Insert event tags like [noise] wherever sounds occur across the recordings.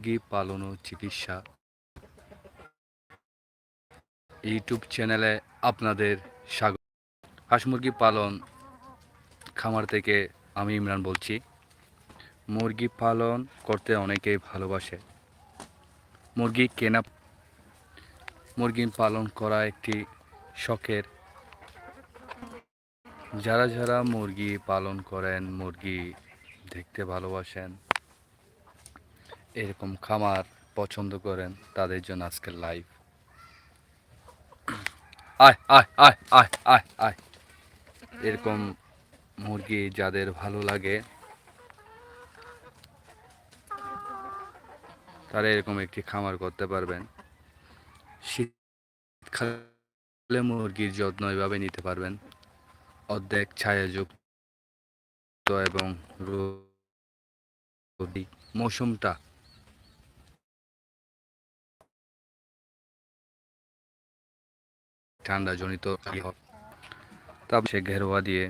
মুরগি পালন ও চিকিৎসা। ইউটিউব চ্যানেলে আপনাদের স্বাগত। হাঁস মুরগি পালন খামার থেকে আমি ইমরান বলছি। মুরগি পালন করতে অনেকেই ভালোবাসে। মুরগি কেনা, মুরগি পালন করা একটি শখের। যারা যারা মুরগি পালন করেন, মুরগি দেখতে ভালোবাসেন এরকম খামার পছন্দ করেন, তাদের জন্য আজকের লাইভ এরকম মুরগি যাদের ভালো লাগে, তারা এরকম একটি খামার করতে পারবেন। শীতকালে মুরগির যত্ন এভাবে নিতে পারবেন। অর্ধেক ছায়াযুক্ত এবং মৌসুমটা ঠান্ডা জনিত তারপর সে ঘেরোয়া দিয়ে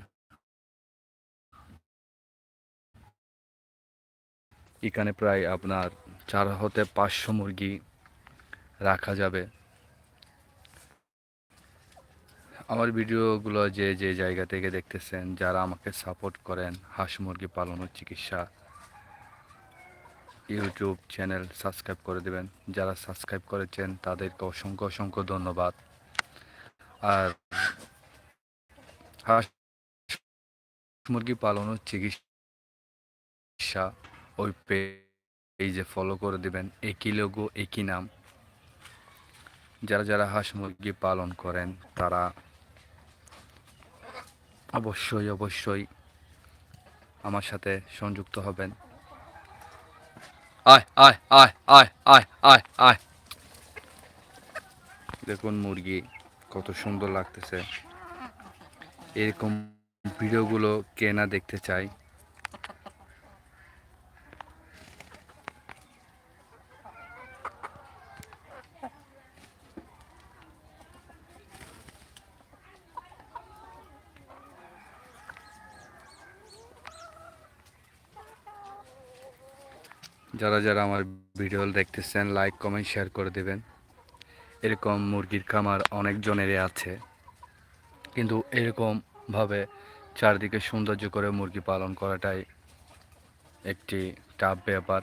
এখানে প্রায় আপনার চার হতে পাঁচশো মুরগি রাখা যাবে। আমার ভিডিওগুলো যে যে জায়গা থেকে দেখতেছেন, যারা আমাকে সাপোর্ট করেন, হাঁস মুরগি পালন ও চিকিৎসা, ইউটিউব চ্যানেল সাবস্ক্রাইব করে দেবেন। যারা সাবস্ক্রাইব করেছেন, তাদেরকে অসংখ্য অসংখ্য ধন্যবাদ। আর হাঁস মুরগি পালন ও চিকিৎসা ওই পেজে ফলো করে দেবেন। একই লোগো একই নাম। যারা যারা হাঁস মুরগি পালন করেন, তারা অবশ্যই অবশ্যই আমার সাথে সংযুক্ত হবেন। আয় আয় আয় আয় আয় আয় আয়। দেখুন মুরগি। কত সুন্দর লাগতেছে। এরকম ভিডিওগুলো কে না দেখতে চাই যারা যারা আমার ভিডিও দেখতেছেন লাইক কমেন্ট শেয়ার করে দেবেন। এরকম মুরগির খামার অনেকজনেরই আছে। কিন্তু এরকমভাবে চারদিকে সৌন্দর্য করে মুরগি পালন করাটাই একটি টাফ ব্যাপার।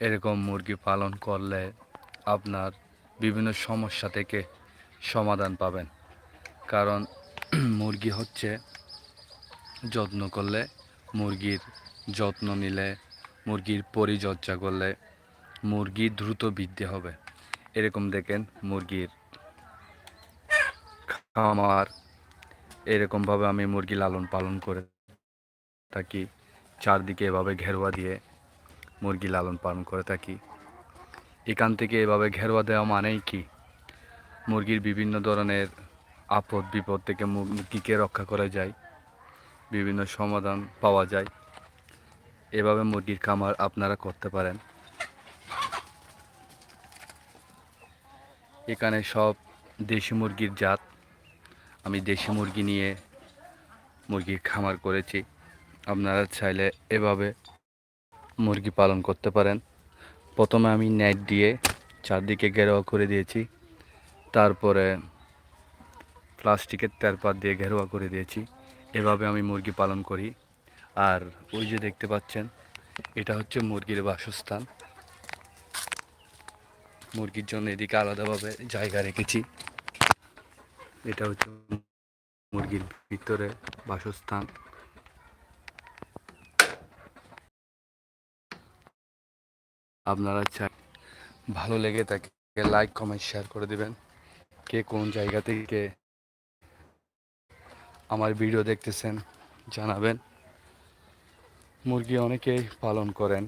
এরকম মুরগি পালন করলে আপনার বিভিন্ন সমস্যা থেকে সমাধান পাবেন। কারণ মুরগি হচ্ছে যত্ন করলে, মুরগির যত্ন নিলে, মুরগির পরিচর্যা করলে মুরগি দ্রুত বৃদ্ধি হবে। এরকম দেখেন মুরগির খামার। এরকমভাবে আমি মুরগি লালন পালন করে থাকি। চারদিকে এভাবে ঘেরোয়া দিয়ে মুরগি লালন পালন করে থাকি। এখান থেকে এভাবে ঘেরোয়া দেওয়া মানেই কি? মুরগির বিভিন্ন ধরনের আপদ বিপদ থেকে মুরগিকে রক্ষা করা যায়। বিভিন্ন সমাধান পাওয়া যায়। এভাবে মুরগির খামার আপনারা করতে পারেন। এখানে সব দেশি মুরগির জাত। আমি দেশি মুরগি নিয়ে মুরগির খামার করেছি। আপনারা চাইলে এভাবে মুরগি পালন করতে পারেন। প্রথমে আমি নেট দিয়ে চারদিকে ঘেরোয়া করে দিয়েছি। তারপরে প্লাস্টিকের তেরপাত দিয়ে ঘেরোয়া করে দিয়েছি। এভাবে আমি মুরগি পালন করি। আর ওই যে দেখতে পাচ্ছেন, এটা হচ্ছে মুরগির বাসস্থান। মুরগির জন্য এদিকে আলাদাভাবে জায়গা রেখেছি। এটা হচ্ছে মুরগির ভিতরে বাসস্থান। আপনারা চাই ভালো লেগে থাকে, লাইক, কমেন্ট, শেয়ার করে দিবেন। কে কোন জায়গা থেকে আমার ভিডিও দেখতেছেন জানাবেন। মুরগি অনেকেই পালন করেন,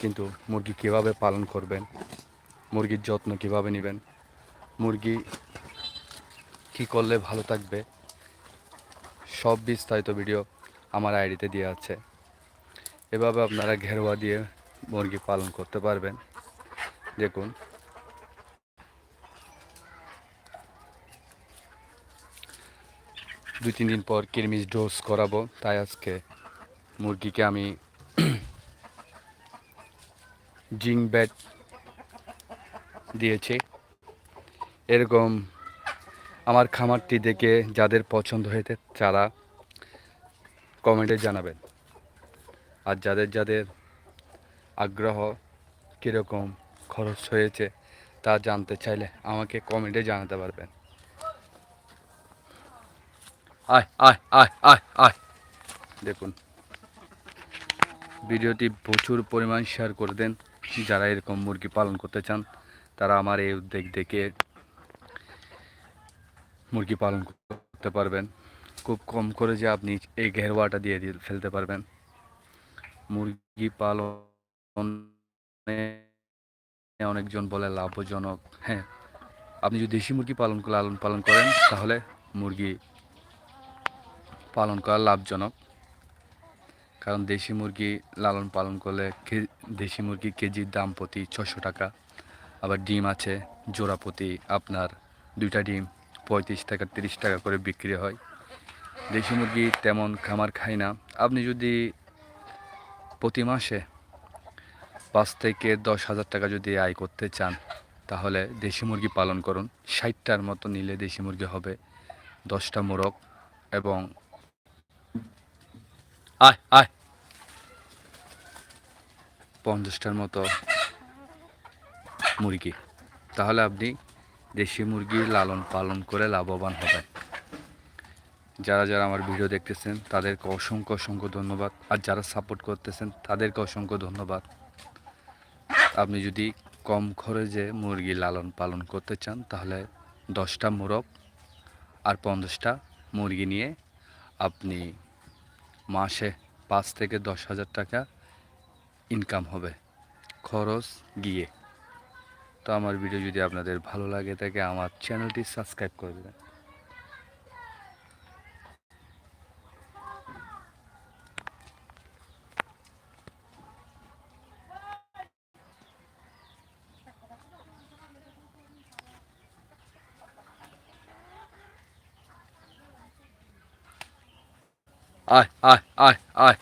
কিন্তু মুরগি কীভাবে পালন করবেন? মুরগির যত্ন কীভাবে নেবেন? মুরগি কি করলে ভালো থাকবে? সব বিস্তারিত ভিডিও আমার আইডিতে দেওয়া আছে। এভাবে আপনারা ঘেরোয়া দিয়ে মুরগি পালন করতে পারবেন। দেখুন। দুই, তিন দিন পর কিরমিজ ডোজ করাবো, তাই আজকে মুরগিকে আমি [clears throat] জিং ব্যাট দিয়েছে। এরকম আমার খামারটি দেখে যাদের পছন্দ হয়েছে তারা কমেন্টে জানাবেন। আর যাদের যাদের আগ্রহ কীরকম খরচ হয়েছে তা জানতে চাইলে আমাকে কমেন্টে জানাতে পারবেন। আয় আয় দেখুন। ভিডিওটি প্রচুর পরিমাণ শেয়ার করে দেন। যারা এরকম মুরগি পালন করতে চান তারা আমার এই উদ্যোগ দেখে মুরগি পালন করতে পারবেন। খুব কম করে যে আপনি এই ঘেরওয়াটা দিয়ে দিয়ে ফেলতে পারবেন। মুরগি পালন অনেকজন বলে লাভজনক। হ্যাঁ আপনি যদি দেশি মুরগি পালন করে লালন পালন করেন, তাহলে মুরগি পালন করা লাভজনক। কারণ দেশি মুরগি লালন পালন করলে দেশি মুরগি কেজির দাম প্রতি ছশো টাকা। আবার ডিম আছে জোড়া প্রতি আপনার দুইটা ডিম, পঁয়ত্রিশ টাকা, তিরিশ টাকা করে বিক্রি হয়। দেশি মুরগি তেমন খামার খায় না। আপনি যদি প্রতি মাসে পাঁচ থেকে দশ হাজার টাকা যদি আয় করতে চান, তাহলে দেশি মুরগি পালন করুন। ষাটটার মতো নিলে দেশি মুরগি হবে দশটা মোরগ এবং আয় আয়। পঞ্চাশটার মতো মুরগি। তাহলে আপনি দেশি মুরগি লালন পালন করে লাভবান হবেন। যারা যারা আমার ভিডিও দেখতেছেন, তাদেরকে অসংখ্য অসংখ্য ধন্যবাদ। আর যারা সাপোর্ট করতেছেন, তাদেরকে অসংখ্য ধন্যবাদ। আপনি যদি কম খরচে মুরগি লালন পালন করতে চান, তাহলে দশটা মোরগ আর পঞ্চাশটা মুরগি নিয়ে আপনি মাসে পাঁচ থেকে দশ হাজার টাকা ইনকাম হবে। খরচ গিয়ে। তো আমার ভিডিও যদি আপনাদের ভালো লাগে থাকে আমার চ্যানেলটি সাবস্ক্রাইব করে দেবেন। আয় আয় আয় আয়।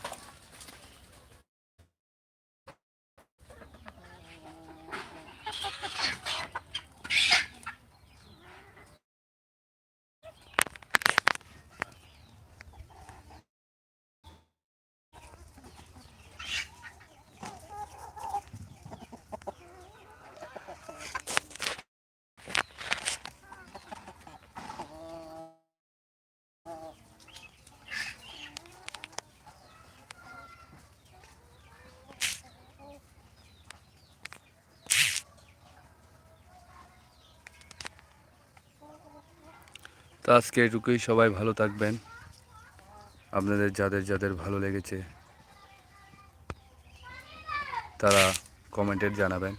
তো আজকে এটুকুই সবাই ভালো থাকবেন। আপনাদের যাদের যাদের ভালো লেগেছে তারা কমেন্টের জানাবেন।